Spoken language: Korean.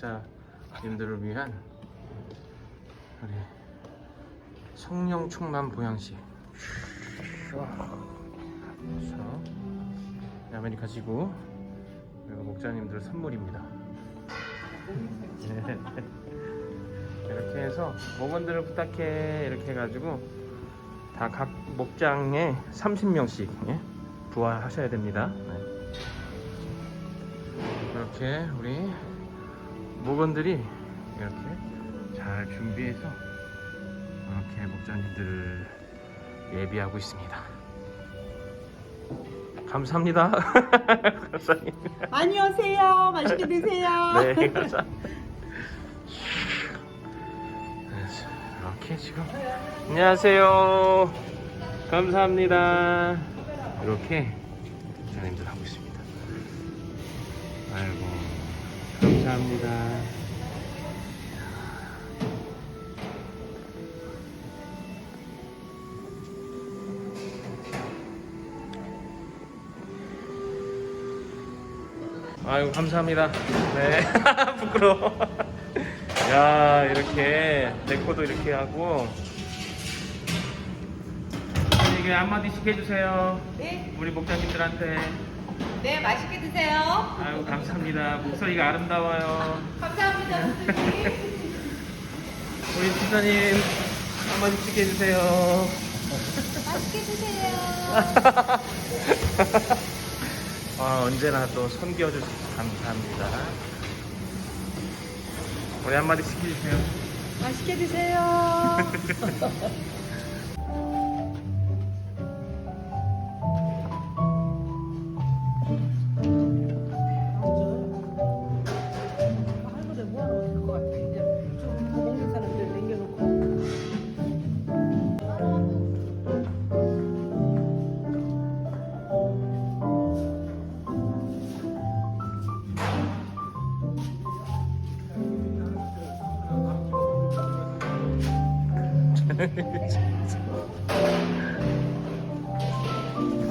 목자님들을 위한 우리 성령 충만 보양식. 그래서 지구 그리고 목자님들 선물입니다. 네. 이렇게 해서 목원들을 부탁해 이렇게 해가지고 다 각 목장에 30명씩 예? 부활하셔야 됩니다. 네. 이렇게 우리 목원들이 이렇게 잘 준비해서 이렇게 목자님들을 예비하고 있습니다. 감사합니다. 감사합니다. 많이 오세요. 맛있게 드세요. 네, 감사합니다. 이렇게 지금 안녕하세요. 감사합니다. 이렇게 목자님들 하고 있습니다. 감사합니다. 아이고 감사합니다. 네 부끄러워. 야 이렇게 데코도 이렇게 하고 이게 한마디씩 해주세요. 네, 우리 목자님들한테 네, 맛있게 드세요. 아이고 감사합니다. 목소리가 아름다워요. 감사합니다, 선생님. 우리 지사님 한마디씩 해주세요. 맛있게 드세요. 아, 언제나 또 섬겨주셔서 감사합니다. 우리 한마디씩 해주세요. 맛있게 드세요. Jesus.